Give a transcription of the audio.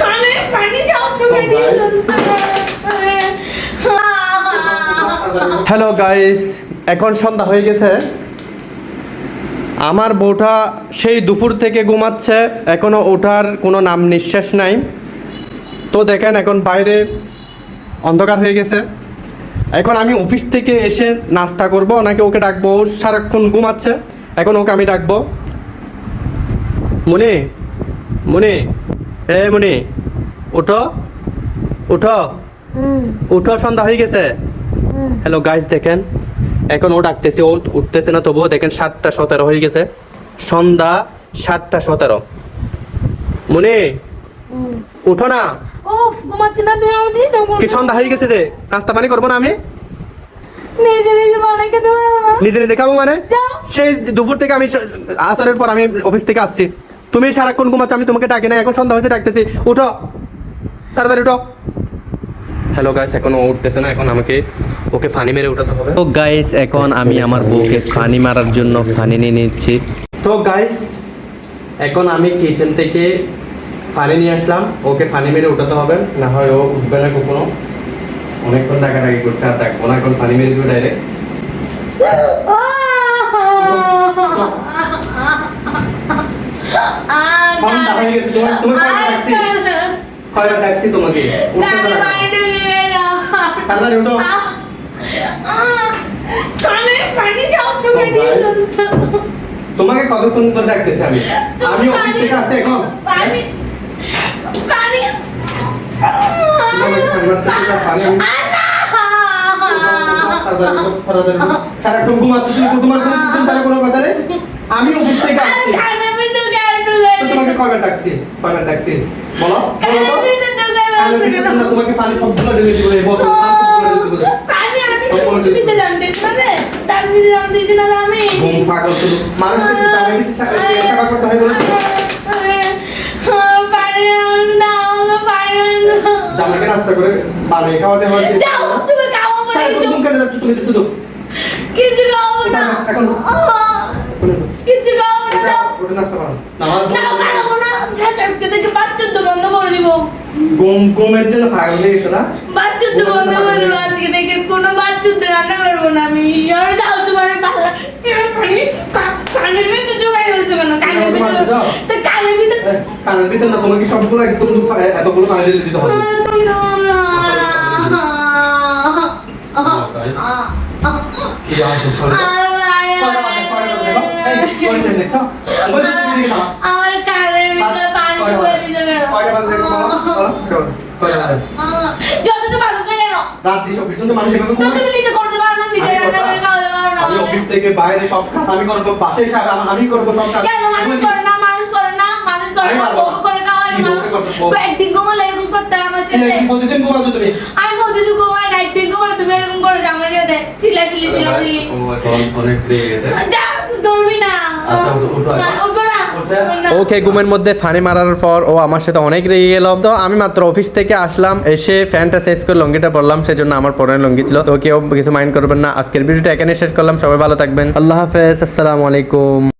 কানে পানি শব্দ করে হ্যালো গাইস এখন সন্ধ্যা হয়ে গেছে। আমার বউটা সেই দুপুর থেকে ঘুমাচ্ছে। এখনও ওঠার কোনো নাম নিঃশ্বাস নাই। তো দেখেন এখন বাইরে অন্ধকার হয়ে গেছে। এখন আমি অফিস থেকে এসে নাস্তা করব। ওনাকে ওকে ডাকবো? ও সারাক্ষণ ঘুমাচ্ছে। এখন ওকে আমি ডাকবো। মনে মনে এ মনে ওঠো উঠো। উঠো সন্ধ্যা হয়ে গেছে। হ্যালো গাইস দেখেন এখন ও ডাকতেছে ও উঠতেছে না তবুও দেখেন সাতটা সতেরো হয়ে গেছে। সন্ধ্যা সাতটা সতেরো। মনে উঠো না। কি সন্ধ্যা হয়ে গেছে যে? নাস্তা পানি করব না আমি? নিজে নিজে খাব মানে? সেই দুপুর থেকে আমি আসরের পর আমি অফিস থেকে আসছি। তুমি সারাক্ষণ ঘুমাচ্ছ আমি তোমাকে ডাকি না এখন সন্ধ্যা হয়েছে ডাকতেছি। উঠো। তাড়াতাড়ি উঠো। হ্যালো গাইস এখন ও উঠতেছে না এখন আমাকে ওকে ফানি মেরে উঠাতে হবে। তো গাইস এখন আমি আমার বউকে ফানি মারার জন্য ফানি নিয়ে নিচ্ছি। তো গাইস এখন আমি কিচেন থেকে ফানি নিয়ে আসলাম ওকে ফানি মেরে উঠাতে হবে। না হয় ও উঠবে না কখনো। অনেকক্ষণ ডাকাডাকি করছে আর দেখব না এখন ফানি মেরে দিবে ডাইরেক্ট সন্ধ্যা হয়ে গেছে তোমার তোমার কয়টা ট্যাক্সি কয়টা ট্যাক্সি তোমাকে? উঠতে তাড়াতাড়ি কানে পানি কতক্ষণ ধরে ডাকতেছি আমি? আমি অফিস থেকে আসতে এখন। পানি পানি আমি অফিস থেকে আসছি কানে ভিতর কেন তো ঢুকে তোমাকে কয়বার ডাকছি কয়বার ডাকছি বলো তোমাকে পানি সবগুলো ঢেলে দিব এই বোতল ঘুম পাগল শুধু। মানুষকে তারে সেবা করতে হয় বলে। জামাকে নাস্তা করে বানিয়ে খাওয়াতে হয়। তুমি কেন যাচ্ছ তুমি শুধু? কিছু খাও না। এখন কিছু খাও না ওটা নাস্তা বানাও। না আজকে থেকে বাচ্চা তো বন্ধ করে দিব ঘুম ঘুমের জন্য পাগল হয়ে গেছে না? বাচ্চা তো বন্ধ করে দিব আজকে থেকে কোনো বাচ্চা তো রান্না করব না আমি। আর যাও তোমার পাল্লা চিড়ে পানি কানের ভিতরে জোগাড় হয়েছে কেন? কানের ভিতরে তো কানের ভিতরে কানের ভিতর না তোমাকে সবগুলো একদম দু- এ- এতগুলো পানি ঢেলে দিতে হবে। তুমি দাও না কি দিকে খাও। আমার কানের ভিতরে পানি করে যতটা ভালো করে কেন রাত দিয়ে চব্বিশ ঘণ্টা মানুষ এভাবে তুমি নিজে করতে পারো না নিজে আমি রান্না করে খাওয়াতে পারো না আমি অফিস থেকে বাইরে সব কাজ আমি করব বাসে এসে আমি- আমি সব কাজ কেন মানুষ করে না মানুষ করে না মানুষ করে না পারব করে খাওয়ায় কি না বউকে করতে বউ? তো একদিন ঘুমালে এরকম করতে আমার সাথে কি প্রতিদিন ঘুমাচ্ছো তুমি আমি প্রতিদিন ঘুমাই না একদিন ঘুমাই তুমি এরকম করে জামাই সাথে চিলা চিলি চিলা চিলি ও অনেক গেছে যা না আচ্ছা, ওকে ঘুমের মধ্যে ফানি মারার পর ও আমার সাথে অনেক রেগে গেল। তো আমি মাত্র অফিস থেকে আসলাম, এসে ফ্যানটা শেষ করে লঙ্গিটা পরলাম, সেজন্য আমার পরনের লঙ্গি ছিল। তো কেউ কিছু মাইন্ড করবেন না, আজকের ভিডিওটা এখানে শেষ করলাম, সবাই ভালো থাকবেন। আল্লাহ হাফেজ, আসসালামু আলাইকুম।